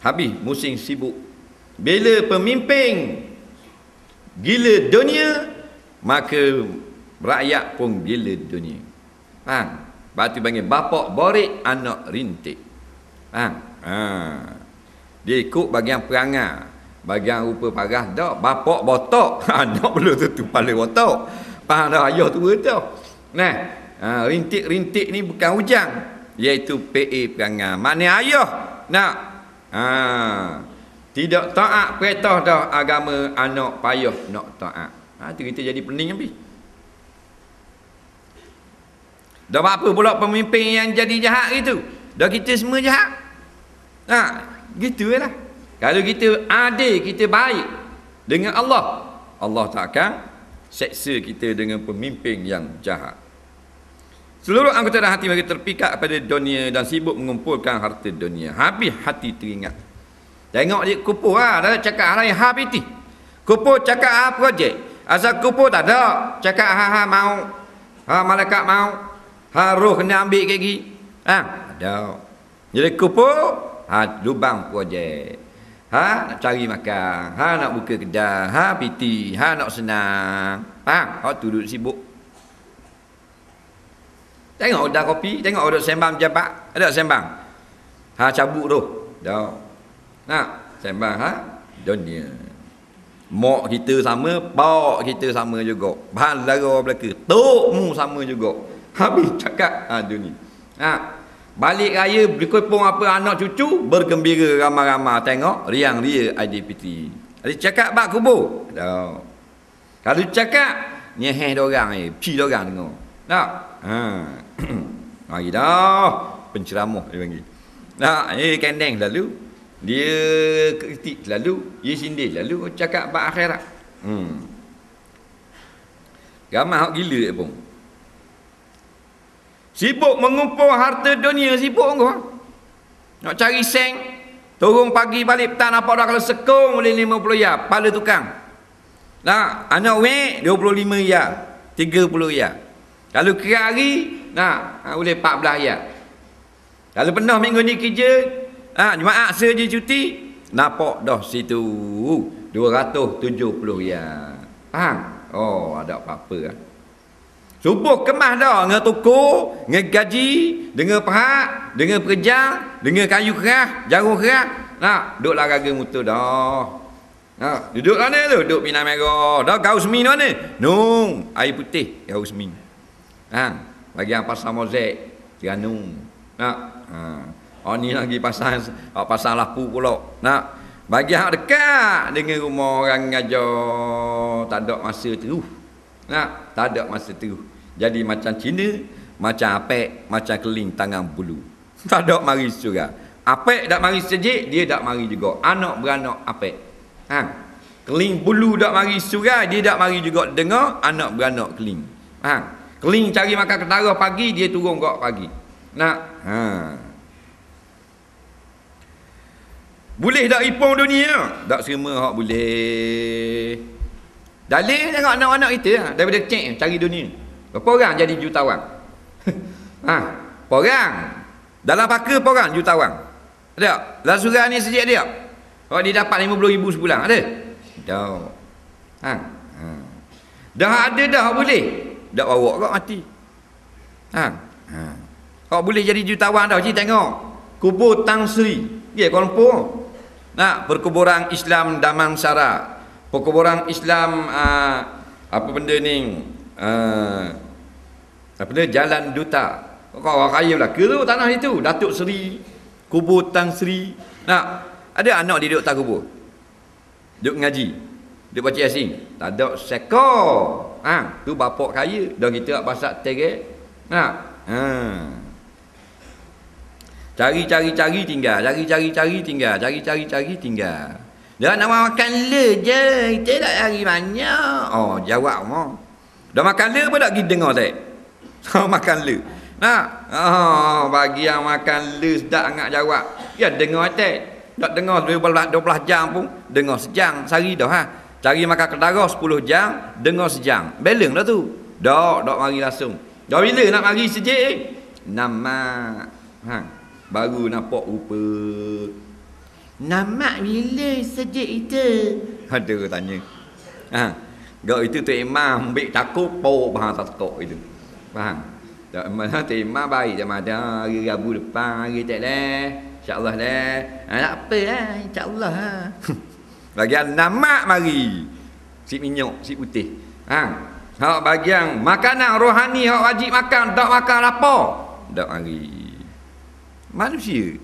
habis musim sibuk. Bila pemimpin gila dunia maka rakyat pun gila dunia. Faham? Batu panggil bapak borik anak rintik. Faham? Ha. dia ikut bagian perangai. Bagian rupa parah dah bapak botok. Anak belum tentu kepala botok. Faham dah ayah tu tu. Nah ha, rintik-rintik ni bukan hujang. Iaitu PA perangai. Maknanya ayah nak ha, tidak taat perintah dah agama anak payah nak taat Ha, tu kita jadi pening habis. Dah apa pula pemimpin yang jadi jahat itu? Dah kita semua jahat. Ha, gitu lah. Kalau kita adil, kita baik dengan Allah, Allah tak akan seksa kita dengan pemimpin yang jahat. Seluruh anggota dan hati mereka terpikat pada dunia dan sibuk mengumpulkan harta dunia. Habis hati teringat. Tengok dia kupu lah. Dah cakap hal yang habis Kupu cakap apa projek. Asal kubur tak ada. Cakap ha ha mau. Ha malaikat mau. Ha roh kena ambil ke gigi. Ha ada. Jadi kubur ha lubang projek. Ha nak cari makan. Ha nak buka kedai. Ha piti. Ha nak senang. Ha hak tu duduk sibuk. Tengok dah kopi, tengok ada sembang jabat, ada sembang. Ha cabut tu. Dah. Nah, sembang ha dunia. Mak kita sama, bawa kita sama juga. Bahan lara belaka. Tokmu sama juga. Habis cakap ha, dunia. Ha. Balik raya berkumpul apa anak cucu bergembira ramai-ramai tengok riang dia IDPT. Ada cakap bak kubur. Tak. Kalau cakap nyeheh dia orang ni, pi dia orang dengar. Tak. Ha. Mari dah. Penceramah dia panggil. Tak, eh kendeng lalu dia kritik lalu dia sindir lalu cakap bab akhirat. Hmm. Ramai hak gila pun. Sibuk mengumpul harta dunia. Sibuk kau nak cari seng. Turun pagi balik petang nampak dah kalau sekong boleh 50 ya kepala tukang. Nah anak wek 25 ya 30 ya kalau kira hari nah boleh 14 ya kalau pernah minggu ni kerja Ha, jemaah saja cuti, nampak dah situ 270 ya. Faham? Oh, ada apa-apa kan? Subuh kemas dah dengan toko, dengan gaji, dengan pahak, dengan pekerja, dengan kayu keras, jarum keras. Nah, duduk laraga mutu dah. Ha, duduk mana tu? Duduk Pina Merah. Dah gaus min mana? Nung, air putih gaus min. Ha, bagi yang pasal mozaik, Tiranung. Ha, ha. Oh ni lagi pasal oh, pasal lapu pula. Nak bagi hak dekat dengan rumah orang ngajar tak ada masa tu. Nak tak ada masa tu. Jadi macam Cina, macam apek, macam keling tangan bulu. Tak ada mari surga. Apek tak mari sejik, dia tak mari juga. Anak beranak apek. Ha. Keling bulu tak mari surga, dia tak mari juga dengar anak beranak keling. Ha. Keling cari makan ketara pagi, dia turun kok pagi. Nak. Ha. Boleh tak ipung dunia? Tak semua hak boleh. Dalil tengok anak-anak kita lah. Daripada kecil cari dunia. Berapa orang jadi jutawan? ha, berapa orang? Dalam pakar berapa orang jutawan? Ada surah ni sejak dia? Kalau dia dapat 50 ribu sebulan, ada? Tak. Ha. ha. Dah ada dah boleh. Tak bawa kau mati. Ha. ha. Kau boleh jadi jutawan dah. Cik tengok. Kubur Tang Sri. Ya, Kuala Lumpur. Nak perkuburan Islam Damansara. Perkuburan Islam uh, apa benda ni? Uh, apa dia? Jalan Duta. Kau orang kaya lah. Ke tanah itu? Datuk Seri. Kubur Tan Seri. Nak ada anak dia duduk tak kubur? Duduk ngaji. Duduk baca yasin. Tak ada sekor. Ha, tu bapak kaya. Dan kita basak terik. Nak? Ha. Cari-cari-cari tinggal. Cari-cari-cari tinggal. Cari-cari-cari tinggal. Dah nak makan le je. Kita tak cari banyak. Oh, jawab mo. Dah makan le apa tak kita dengar tak? Makan le. Nah, oh, bagi yang makan le sedap angkat jawab. Ya dengar tak? Tak dengar 12, 12 jam pun. Dengar sejam. Sehari dah ha. Cari makan kedara 10 jam. Dengar sejam. Beleng dah tu. Dak, dak mari langsung. Dah bila nak mari sejik? Nama. Ha baru nampak rupa Nama bila sejak itu? Ada tanya. Ha. Gak itu tu imam ambil takut po bahang takut itu. Faham? Tak mana tu imam baik sama ada hari Rabu depan hari tak leh. Insya-Allah leh. Ha, tak apa lah, insya-Allah. Ha. Bagian nama mari. Si minyak, si putih. Ha. Hak bagian makanan rohani hak wajib makan, tak makan apa? Tak mari. Manusia